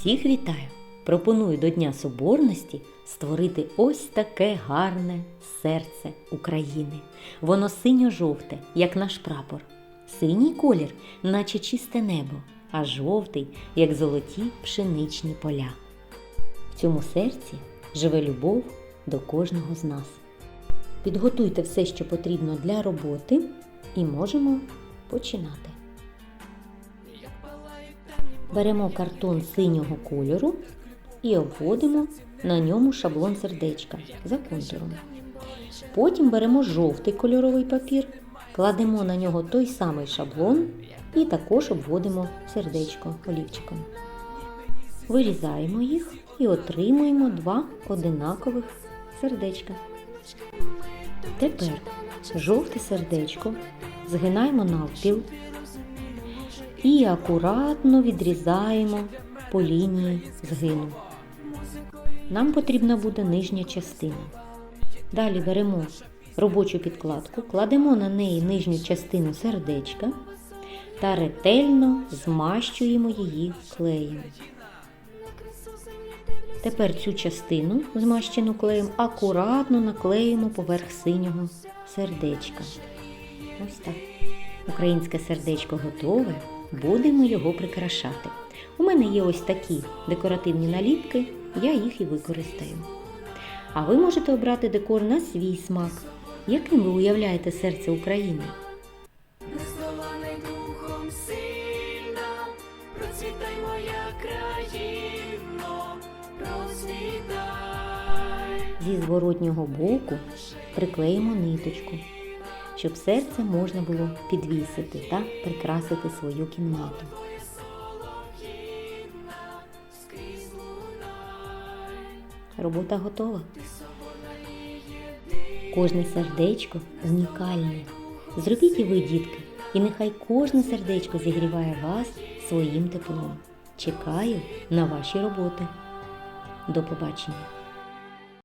Всіх вітаю! Пропоную до Дня Соборності створити ось таке гарне серце України. Воно синьо-жовте, як наш прапор. Синій колір, наче чисте небо, а жовтий, як золоті пшеничні поля. В цьому серці живе любов до кожного з нас. Підготуйте все, що потрібно для роботи, і можемо починати. Беремо картон синього кольору і обводимо на ньому шаблон сердечка за контуром. Потім беремо жовтий кольоровий папір, кладемо на нього той самий шаблон і також обводимо сердечко олівчиком. Вирізаємо їх і отримуємо два одинакових сердечка. Тепер жовте сердечко згинаємо навпіл і акуратно відрізаємо по лінії згину. Нам потрібна буде нижня частина. Далі беремо робочу підкладку, кладемо на неї нижню частину сердечка та ретельно змащуємо її клеєм. Тепер цю частину, змащену клеєм, акуратно наклеїмо поверх синього сердечка. Ось так. Українське сердечко готове, будемо його прикрашати. У мене є ось такі декоративні наліпки, я їх і використаю. А ви можете обрати декор на свій смак. Яким ви уявляєте серце України? Процвітай моя країно, процвітай. Зі зворотнього боку приклеїмо ниточку, щоб серце можна було підвісити та прикрасити свою кімнату. Робота готова. Кожне сердечко унікальне. Зробіть і ви, дітки, і нехай кожне сердечко зігріває вас своїм теплом. Чекаю на ваші роботи. До побачення!